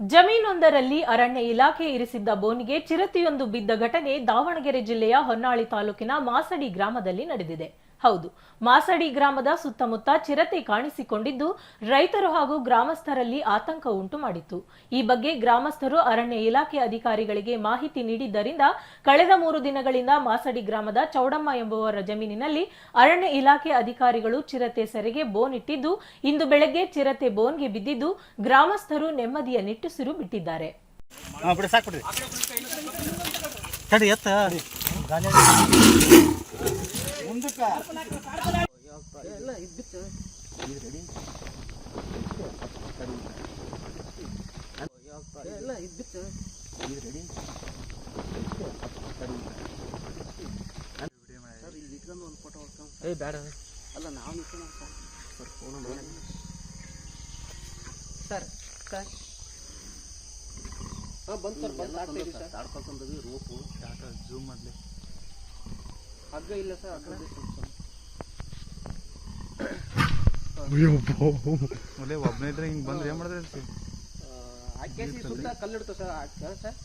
ಜಮೀನೊಂದರಲ್ಲಿ ಅರಣ್ಯ ಇಲಾಖೆ ಇರಿಸಿದ್ದ ಬೋನಿಗೆ ಚಿರತೆಯೊಂದು ಬಿದ್ದ ಘಟನೆ ದಾವಣಗೆರೆ ಜಿಲ್ಲೆಯ ಹೊನ್ನಾಳಿ ತಾಲೂಕಿನ ಮಾಸಡಿ ಗ್ರಾಮದಲ್ಲಿ ನಡೆದಿದೆ. ಹೌದು. ಮಾಸಡಿ ಗ್ರಾಮದ ಸುತ್ತಮುತ್ತ ಚಿರತೆ ಕಾಣಿಸಿಕೊಂಡಿದ್ದು, ರೈತರು ಹಾಗೂ ಗ್ರಾಮಸ್ಥರಲ್ಲಿ ಆತಂಕ ಉಂಟು ಮಾಡಿತ್ತು. ಈ ಬಗ್ಗೆ ಗ್ರಾಮಸ್ಥರು ಅರಣ್ಯ ಇಲಾಖೆ ಅಧಿಕಾರಿಗಳಿಗೆ ಮಾಹಿತಿ ನೀಡಿದ್ದರಿಂದ, ಕಳೆದ ಮೂರು ದಿನಗಳಿಂದ ಮಾಸಡಿ ಗ್ರಾಮದ ಚೌಡಮ್ಮ ಎಂಬುವರ ಜಮೀನಿನಲ್ಲಿ ಅರಣ್ಯ ಇಲಾಖೆ ಅಧಿಕಾರಿಗಳು ಚಿರತೆ ಸೆರೆಗೆ ಬೋನ್ ಇಟ್ಟಿದ್ದು, ಇಂದು ಬೆಳಗ್ಗೆ ಚಿರತೆ ಬೋನ್ಗೆ ಬಿದ್ದಿದ್ದು, ಗ್ರಾಮಸ್ಥರು ನೆಮ್ಮದಿಯ ನಿಟ್ಟುಸಿರು ಬಿಟ್ಟಿದ್ದಾರೆ. ಏ ಬೇಡ ಅಲ್ಲ ನಾವು ನಿಂತ್ಕೊಳ್ಳೋಣ ಸರ್ ಸರ್ ಸರ್ ಹಾಂ ಬಂದು ಸರ್. ಬಂದು ಸರ್ ತಾಡ್ಕೊಳ್ಕೊಂಡ್ವಿ ರೋಪು ಟಾಟಾ ಮಾಡಲಿ ಹಗ್ಗ ಇಲ್ಲ ಸರ್ ಹಗ್ಗ ಒಬ್ಬನೇ ಇದ್ರೆ ಹಿಂಗ್ ಬಂದ್ರೆ ಏನು ಮಾಡಿದ್ರೆ ಹಾಕಿ ಸುತ್ತ ಕಲ್ಲಿಡ್ತು ಸರ್ ಹಾಕಿ ಸರ್.